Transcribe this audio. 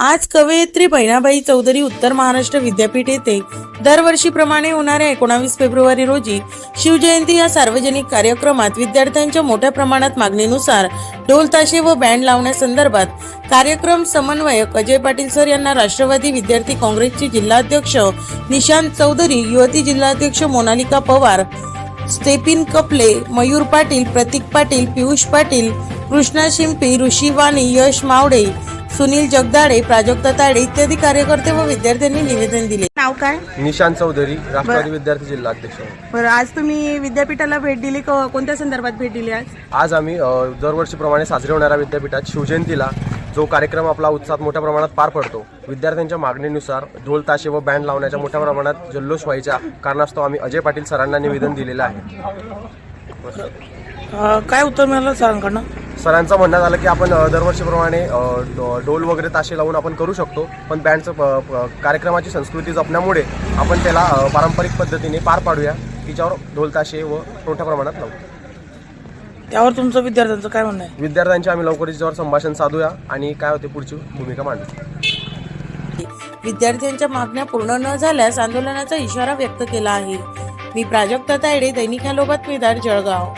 आज कवयित्री बहिणाबाई चौधरी उत्तर महाराष्ट्र विद्यापीठ येथे दरवर्षीप्रमाणे होणाऱ्या एकोणावीस फेब्रुवारी रोजी शिवजयंती या सार्वजनिक कार्यक्रमात विद्यार्थ्यांच्या मोठ्या प्रमाणात मागणीनुसार ढोल ताशे व बँड लावण्यासंदर्भात कार्यक्रम समन्वयक अजय पाटील सर यांना राष्ट्रवादी विद्यार्थी काँग्रेसचे जिल्हाध्यक्ष निशांत चौधरी युवती जिल्हाध्यक्ष मोनालिका पवार स्टेपिन कपले मयूर पाटील प्रतीक पाटील पियुष पाटील कृष्णा शिंपी ऋषी वाणी यश मावडे सुनील जगदाडे प्राजक्ता ताडे इत्यादी कार्यकर्ते व विद्यार्थ्यांनी निवेदन दिले. नाव काय? निशांत चौधरी राष्ट्रवादी विद्यार्थी जिल्हा अध्यक्ष. बरं आज तुम्ही विद्यापीठाला भेट दिली. क- कोणत्या संदर्भात भेट दिली आज? आज आम्ही अ, दरवर्षीप्रमाणे साजरी होणाऱ्या विद्यापीठात शिवजयंतीला जो कार्यक्रम आपला उत्साहात मोठ्या प्रमाणात पार पडतो विद्यार्थ्यांच्या मागणीनुसार ढोल ताशे व बँड लावण्याच्या मोठ्या प्रमाणात जल्लोष व्हायच्या कारणास्तव आम्ही अजय पाटील सरांना निवेदन दिलेलं आहे. काय उत्तर मिळालं सरांकडनं? सरांचं म्हणणं झालं की आपण दरवर्षीप्रमाणे डोल वगैरे ताशे लावून आपण करू शकतो. पण बँडचं प- प- कार्यक्रमाची संस्कृती जपण्यामुळे आपण त्याला पारंपरिक पद्धतीने पार पाडूया. तिच्यावर ढोल ताशे व मोठ्या प्रमाणात लावू. त्यावर तुमचं विद्यार्थ्यांचं काय म्हणणं आहे? विद्यार्थ्यांची आम्ही लवकरच याच्यावर संभाषण साधूया आणि काय होते पुढची भूमिका मांडू. विद्यार्थ्यांच्या मागण्या पूर्ण न झाल्यास आंदोलनाचा इशारा व्यक्त केला आहे. मी प्राजक्ता तायडे दैनिक हॅलो बातमीदार जळगाव.